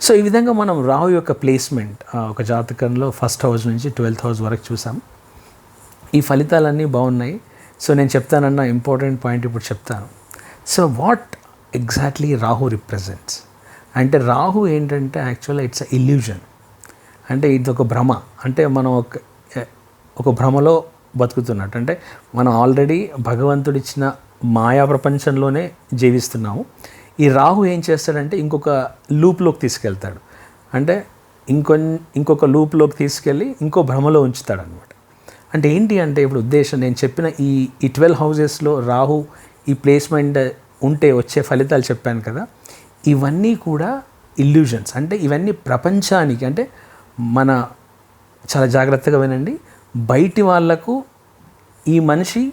So ఈ విధంగా మనం రాహు యొక్క ప్లేస్మెంట్ ఒక జాతకంలో ఫస్ట్ హౌస్ నుంచి ట్వెల్త్ హౌస్ వరకు చూసాం. ఈ ఫలితాలన్నీ బాగున్నాయి. సో నేను చెప్తానన్న ఇంపార్టెంట్ పాయింట్ ఇప్పుడు చెప్తాను. So what exactly Rahu represents అంటే రాహు ఏంటంటే యాక్చువల్గా ఇట్స్ అ ఇల్యూజన్ అంటే ఇది ఒక భ్రమ. అంటే మనం ఒక ఒక భ్రమలో బతుకుతున్నట్టు. అంటే మనం ఆల్రెడీ భగవంతుడిచ్చిన మాయా ప్రపంచంలోనే జీవిస్తున్నాము. ఈ రాహు ఏం చేస్తాడంటే ఇంకొక లూప్లోకి తీసుకెళ్తాడు. అంటే ఇంకొన్ ఇంకొక లూప్లోకి తీసుకెళ్ళి ఇంకో భ్రమలో ఉంచుతాడు అనమాట అంటే ఏంటి అంటే ఇప్పుడు ఉద్దేశం నేను చెప్పిన ఈ ఈ ట్వెల్వ్ హౌజెస్లో రాహు ఈ ప్లేస్మెంట్ ఉంటే వచ్చే ఫలితాలు చెప్పాను కదా ఇవన్నీ కూడా ఇల్యూజన్స్. అంటే ఇవన్నీ ప్రపంచానికి అంటే మన చాలా జాగ్రత్తగా వినండి బయటి వాళ్ళకు ఈ మనిషి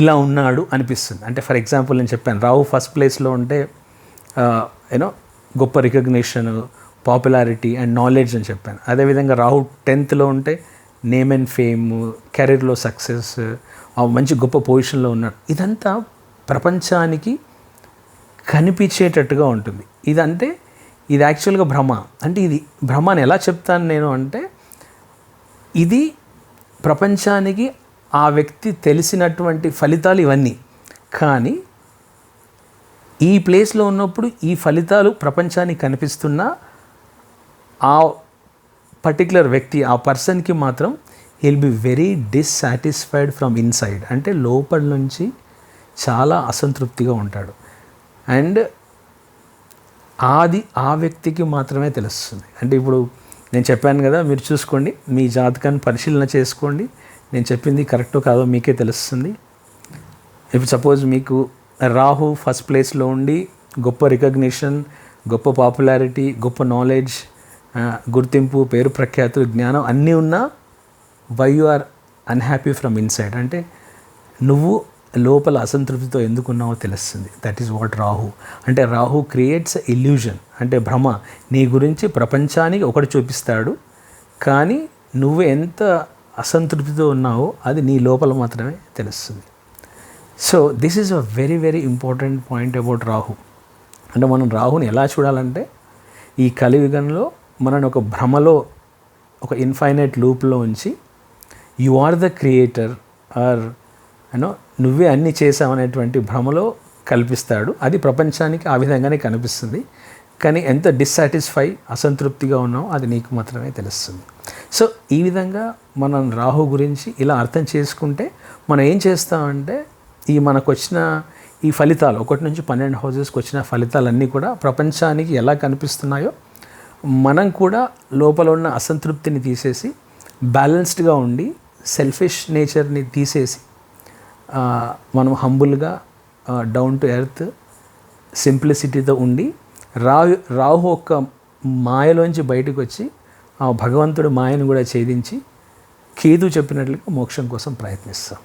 ఇలా ఉన్నాడు అనిపిస్తుంది. అంటే ఫర్ ఎగ్జాంపుల్ నేను చెప్పాను రావు ఫస్ట్ ప్లేస్లో ఉంటే యూనో గొప్ప రికగ్నిషన్ పాపులారిటీ అండ్ నాలెడ్జ్ అని చెప్పాను. అదేవిధంగా రాహు టెన్త్లో ఉంటే నేమ్ అండ్ ఫేమ్ కెరీర్లో సక్సెస్ మంచి గొప్ప పొజిషన్లో ఉన్నాడు. ఇదంతా ప్రపంచానికి కనిపించేటట్టుగా ఉంటుంది. ఇదంటే ఇది యాక్చువల్గా భ్రమ. అంటే ఇది భ్రమ అని ఎలా చెప్తాను నేను అంటే ఇది ప్రపంచానికి ఆ వ్యక్తి తెలిసినటువంటి ఫలితాలు ఇవన్నీ. కానీ ఈ ప్లేస్లో ఉన్నప్పుడు ఈ ఫలితాలు ప్రపంచానికి కనిపిస్తున్న ఆ పర్టికులర్ వ్యక్తి ఆ పర్సన్కి మాత్రం he'll be very dissatisfied from inside అంటే లోపల నుంచి చాలా అసంతృప్తిగా ఉంటాడు. అండ్ అది ఆ వ్యక్తికి మాత్రమే తెలుస్తుంది. అంటే ఇప్పుడు నేను చెప్పాను కదా మీరు చూసుకోండి మీ జాతకాన్ని పరిశీలన చేసుకోండి. నేను చెప్పింది కరెక్టో కాదో మీకే తెలుస్తుంది. ఇప్పుడు సపోజ్ మీకు రాహు ఫస్ట్ ప్లేస్లో ఉండి గొప్ప రికగ్నిషన్ గొప్ప పాపులారిటీ గొప్ప నాలెడ్జ్ గుర్తింపు పేరు ప్రఖ్యాతులు జ్ఞానం అన్నీ ఉన్నా why you are unhappy from inside అంటే నువ్వు లోపల అసంతృప్తితో ఎందుకున్నావో తెలుస్తుంది. That is what Rahu. అంటే రాహు క్రియేట్స్ ఇల్యూజన్ అంటే భ్రమ. నీ గురించి ప్రపంచానికి ఒకటి చూపిస్తాడు. కానీ నువ్వు ఎంత అసంతృప్తితో ఉన్నావో అది నీ లోపల మాత్రమే తెలుస్తుంది. So this is a very very important point about Rahu అంటే మనం రాహుని ఎలా చూడాలంటే ఈ కలియుగంలో మనని ఒక భ్రమలో ఒక ఇన్ఫైనైట్ లూప్లో ఉంచి you are the creator or you know నువ్వే అన్నీ చేసావనేటువంటి భ్రమలో కల్పిస్తాడు. అది ప్రపంచానికి ఆ విధంగానే కనిపిస్తుంది. కానీ ఎంత డిస్సాటిస్ఫై అసంతృప్తిగా ఉన్నావో అది నీకు మాత్రమే తెలుస్తుంది. సో ఈ విధంగా మనం రాహు గురించి ఇలా అర్థం చేసుకుంటే మనం ఏం చేస్తామంటే ఈ మనకు వచ్చిన ఈ ఫలితాలు ఒకటి నుంచి పన్నెండు హౌజెస్కి వచ్చిన ఫలితాలన్నీ కూడా ప్రపంచానికి ఎలా కనిపిస్తున్నాయో మనం కూడా లోపల ఉన్న అసంతృప్తిని తీసేసి బ్యాలెన్స్డ్గా ఉండి సెల్ఫిష్ నేచర్ని తీసేసి మనం హంబుల్గా డౌన్ టు ఎర్త్ సింప్లిసిటీతో ఉండి రాహు రాహు ఒక్క మాయలోంచి బయటకు వచ్చి ఆ భగవంతుడు మాయను కూడా ఛేదించి కేదు చెప్పినట్లుగా మోక్షం కోసం ప్రయత్నిస్తాం.